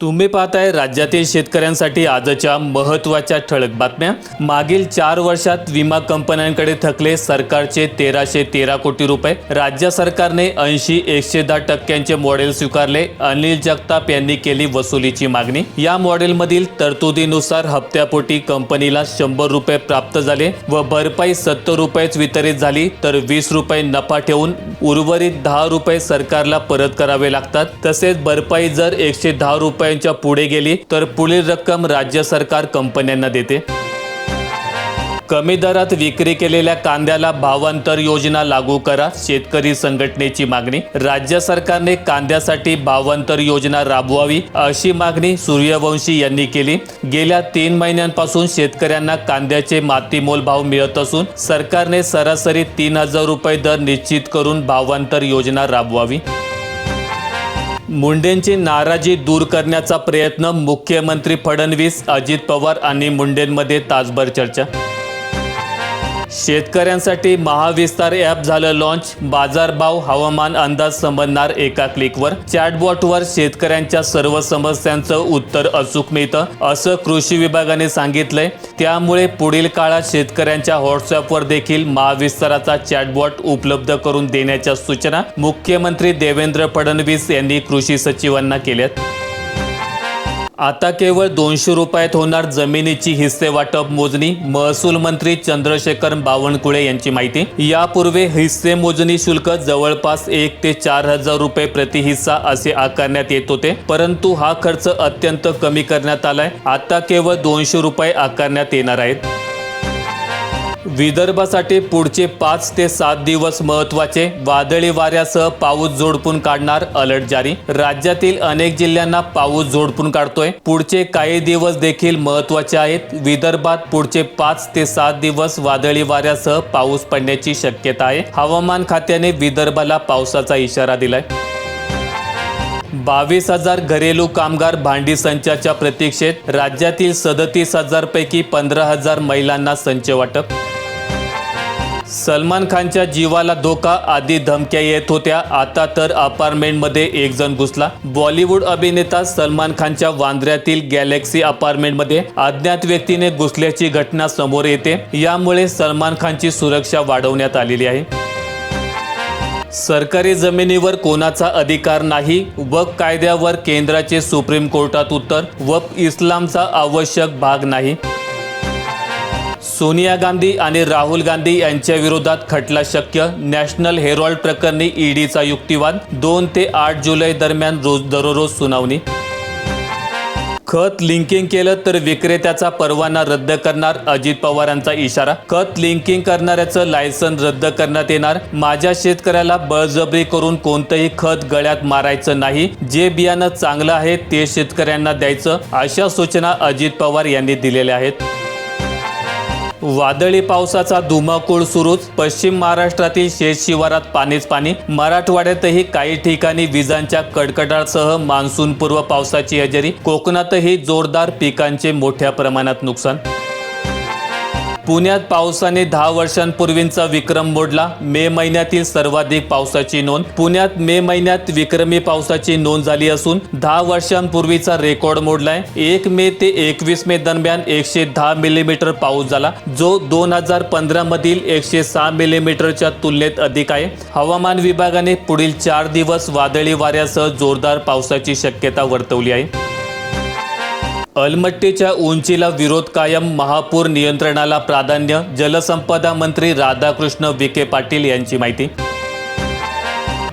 तुम्ही पाहताय राज्यातील शेतकऱ्यांसाठी आजच्या महत्त्वाच्या ठळक बातम्या. मागील चार वर्षात विमा कंपन्यांकडे थकले सरकारचे तेराशे तेरा कोटी रुपये. राज्य सरकारने ऐंशी एकशे दहा टक्क्यांचे मॉडेल स्वीकारले. अनिल जगताप यांनी केली वसुलीची मागणी. या मॉडेलमधील तरतुदीनुसार हप्त्यापोटी कंपनीला शंभर रुपये प्राप्त झाले व भरपाई सत्तर रुपयेच वितरित झाली तर वीस रुपये नफा ठेवून उर्वरित दहा रुपये सरकारला परत करावे लागतात. तसेच भरपाई जर एकशे दहा रुपये रुपयांच्या पुढे गेली तर पुढील रक्कम राज्य सरकार कंपन्यांना देते. कमी दरात विक्री केलेल्या कांद्याला भावांतर योजना लागू करा शेतकरी संघटनेची मागणी. राज्य सरकारने कांद्यासाठी भावांतर योजना राबवावी अशी मागणी सूर्यवंशी यांनी केली. गेल्या तीन महिन्यांपासून शेतकऱ्यांना कांद्याचे मातीमोल भाव मिळत असून सरकारने सरासरी तीन हजार रुपये दर निश्चित करून भावांतर योजना राबवावी. मुंडेंची नाराजी दूर करण्याचा प्रयत्न मुख्यमंत्री फडणवीस अजित पवार आणि मुंडेंमध्ये तासभर चर्चा शेतकऱ्यांसाठी महाविस्तार ॲप झालं लॉन्च बाजारभाव हवामान अंदाज समजणार एका क्लिकवर चॅटबॉटवर शेतकऱ्यांच्या सर्व समस्यांचं उत्तर अचूक मिळतं असं कृषी विभागाने सांगितलंय. त्यामुळे पुढील काळात शेतकऱ्यांच्या व्हॉट्सअपवर देखील महाविस्ताराचा चॅटबॉट उपलब्ध करून देण्याच्या सूचना मुख्यमंत्री देवेंद्र फडणवीस यांनी कृषी सचिवांना केल्यात. आता केवळ दोनशे रुपयात होणार जमिनीची हिस्से वाटप मोजणी महसूल मंत्री चंद्रशेखर बावनकुळे यांची माहिती. यापूर्वी हिस्से मोजणी शुल्क जवळपास एक ते चार हजार रुपये प्रति हिस्सा असे आकारण्यात येत होते. परंतु हा खर्च अत्यंत कमी करण्यात आलाय. आता केवळ दोनशे रुपये आकारण्यात येणार आहेत. विदर्भासाठी पुढचे पाच ते सात दिवस महत्त्वाचे वादळी वाऱ्यासह पाऊस जोडपून काढणार अलर्ट जारी. राज्यातील अनेक जिल्ह्यांना पाऊस जोडपून काढतोय. पुढचे काही दिवस देखील महत्त्वाचे आहेत. विदर्भात पुढचे पाच ते सात दिवस वादळी वाऱ्यासह पाऊस पडण्याची शक्यता आहे. हवामान खात्याने विदर्भाला पावसाचा इशारा दिलाय. बावीस हजार घरेलू कामगार भांडी संचाच्या प्रतीक्षेत राज्यातील सदतीस हजार पैकी पंधरा हजार महिलांना संच वाटप सलमान खानच्या जीवाला धोका आधी धमक्या येत होत्या. आता तर अपार्टमेंटमध्ये एक जण घुसला. बॉलिवूड अभिनेता सलमान खानच्या वांद्र्यातील गॅलेक्सी अपार्टमेंटमध्ये अज्ञात व्यक्तीने घुसल्याची घटना समोर येते. यामुळे सलमान खानची सुरक्षा वाढवण्यात आलेली आहे. सरकारी जमिनीवर कोणाचा अधिकार नाही वक कायद्यावर केंद्राचे सुप्रीम कोर्टात उत्तर वक इस्लामचा आवश्यक भाग नाही. सोनिया गांधी आणि राहुल गांधी यांच्या विरोधात खटला शक्य. नॅशनल हेरॉल्ड प्रकरणी ईडीचा युक्तिवाद. दोन ते आठ जुलै दरम्यान रोज दररोज सुनावणी. खत लिंकिंग केलं तर विक्रेत्याचा परवाना रद्द करणार अजित पवारांचा इशारा. खत लिंकिंग करणाऱ्याचं लायसन रद्द करण्यात येणार. माझ्या शेतकऱ्याला बळजबरी करून कोणतंही खत गळ्यात मारायचं नाही. जे बियाणं चांगलं आहे ते शेतकऱ्यांना द्यायचं. अशा सूचना अजित पवार यांनी दिलेल्या आहेत. वादळी पावसाचा धुमाकूळ सुरूच. पश्चिम महाराष्ट्रातील शेत शिवारात पाणीच पाणी. मराठवाड्यातही काही ठिकाणी विजांच्या कडकडाटासह मान्सूनपूर्व पावसाची हजेरी. कोकणातही जोरदार पिकांचे मोठ्या प्रमाणात नुकसान. पुण्यात पावसाने दहा वर्षांपूर्वींचा विक्रम मोडला. मे महिन्यातील सर्वाधिक पावसाची नोंद. पुण्यात मे महिन्यात विक्रमी पावसाची नोंद झाली असून दहा वर्षांपूर्वीचा रेकॉर्ड मोडलाय. एक मे ते एकवीस मे दरम्यान एकशे दहा मिलीमीटर पाऊस झाला जो दोन हजार पंधरा मधील एकशे सहा मिलीमीटरच्या तुलनेत अधिक आहे. हवामान विभागाने पुढील चार दिवस वादळी वाऱ्यासह जोरदार पावसाची शक्यता वर्तवली आहे. अलमट्टीच्या उंचीला विरोध कायम महापूर नियंत्रणाला प्राधान्य जलसंपदा मंत्री राधाकृष्ण विखे पाटील यांची माहिती.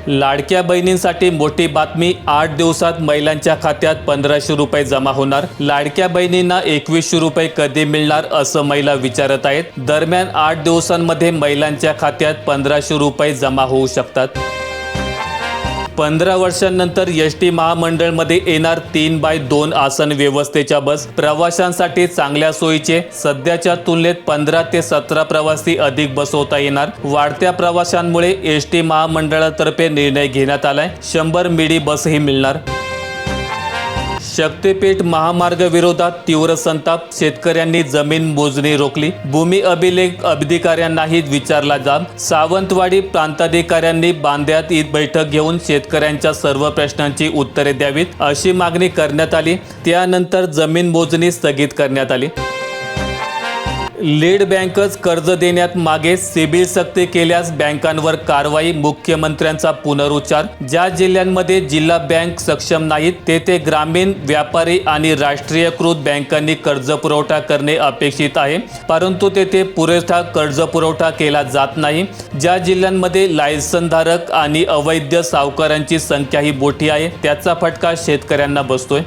लाडक्या बहिणींसाठी मोठी बातमी आठ दिवसात महिलांच्या खात्यात पंधराशे रुपये जमा होणार. लाडक्या बहिणींना एकवीसशे रुपये कधी मिळणार असं महिला विचारत आहेत. दरम्यान आठ दिवसांमध्ये महिलांच्या खात्यात पंधराशे रुपये जमा होऊ शकतात. पंधरा वर्षांनंतर एस टी महामंडळमध्ये येणार तीन बाय दोन आसन व्यवस्थेच्या बस प्रवाशांसाठी चांगल्या सोयीचे. सध्याच्या तुलनेत पंधरा ते सतरा प्रवासी अधिक बसवता येणार. वाढत्या प्रवाशांमुळे एस टी महामंडळातर्फे निर्णय घेण्यात आलाय. शंभर मिडी बसही मिळणार. शक्तीपीठ महामार्ग विरोधात तीव्र संताप. शेतकऱ्यांनी जमीन मोजणी रोखली. भूमी अभिलेख अधिकाऱ्यांनाही विचारला जाब सावंतवाडी प्रांताधिकाऱ्यांनी बांद्यात ईद बैठक घेऊन शेतकऱ्यांच्या सर्व प्रश्नांची उत्तरे द्यावीत अशी मागणी करण्यात आली. त्यानंतर जमीन मोजणी स्थगित करण्यात आली. लीड बँकच कर्ज देण्यात मागे सिबिल सक्ती केल्यास बँकांवर कारवाई मुख्यमंत्र्यांचा पुनरुच्चार. ज्या जिल्ह्यांमध्ये जिल्हा बँक सक्षम नाहीत तेथे ग्रामीण व्यापारी आणि राष्ट्रीयकृत बँकांनी कर्ज पुरवठा करणे अपेक्षित आहे. परंतु तेथे पुरेसा कर्ज पुरवठा केला जात नाही. ज्या जिल्ह्यांमध्ये लायसनधारक आणि अवैध सावकारांची संख्याही मोठी आहे त्याचा फटका शेतकऱ्यांना बसतोय.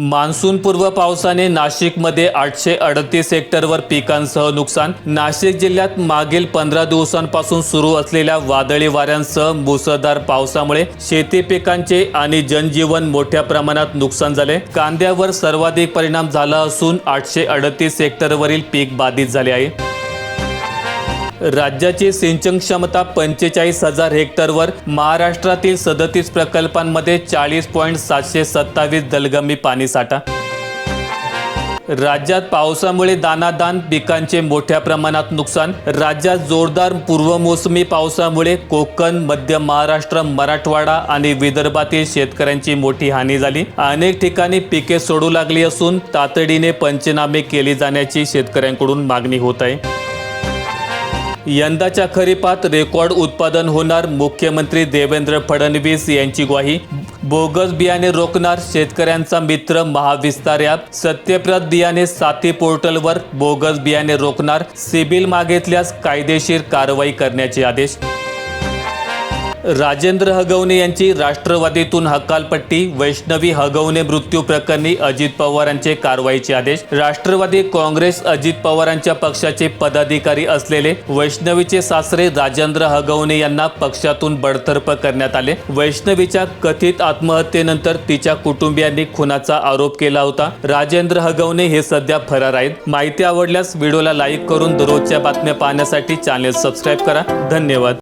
मान्सूनपूर्व पावसाने नाशिकमध्ये आठशे अडतीस हेक्टरवर पिकांसह नुकसान. नाशिक जिल्ह्यात मागील पंधरा दिवसांपासून सुरू असलेल्या वादळी वाऱ्यांसह मुसळधार पावसामुळे शेती पिकांचे आणि जनजीवन मोठ्या प्रमाणात नुकसान झाले. कांद्यावर सर्वाधिक परिणाम झाला असून आठशे अडतीस हेक्टरवरील पीक बाधित झाले आहे. राज्याची सिंचन क्षमता पंचेचाळीस हजार हेक्टरवर महाराष्ट्रातील सदतीस प्रकल्पांमध्ये चाळीस पॉईंट सातशे सत्तावीस दलगमी पाणीसाठा. राज्यात पावसामुळे दानादान पिकांचे मोठ्या प्रमाणात नुकसान. राज्यात जोरदार पूर्वमोसमी पावसामुळे कोकण मध्य महाराष्ट्र मराठवाडा आणि विदर्भातील शेतकऱ्यांची मोठी हानी झाली. अनेक ठिकाणी पिके सोडू लागली असून तातडीने पंचनामे केले जाण्याची शेतकऱ्यांकडून मागणी होत आहे. यंदाच्या खरीपात रेकॉर्ड उत्पादन होणार मुख्यमंत्री देवेंद्र फडणवीस यांची ग्वाही. बोगस बियाणे रोखणार शेतकऱ्यांचा मित्र महाविस्तार ॲप सत्यप्रत बियाणे साथी पोर्टलवर बोगस बियाणे रोखणार. सिबिल मागितल्यास कायदेशीर कारवाई करण्याचे आदेश. राजेंद्र हगवणे यांची राष्ट्रवादीतून हकालपट्टी वैष्णवी हगवणे मृत्यू प्रकरणी अजित पवारांचे कारवाईचे आदेश राष्ट्रवादी काँग्रेस अजित पवारांच्या पक्षाचे पदाधिकारी असलेले वैष्णवीचे सासरे राजेंद्र हगवणे यांना पक्षातून बडतर्फ करण्यात आले. वैष्णवीच्या कथित आत्महत्येनंतर तिच्या कुटुंबियांनी खुनाचा आरोप केला होता. राजेंद्र हगवणे हे सध्या फरार आहेत. माहिती आवडल्यास व्हिडिओला लाईक करून दररोजच्या बातम्या पाहण्यासाठी चॅनेल सबस्क्राईब करा. धन्यवाद.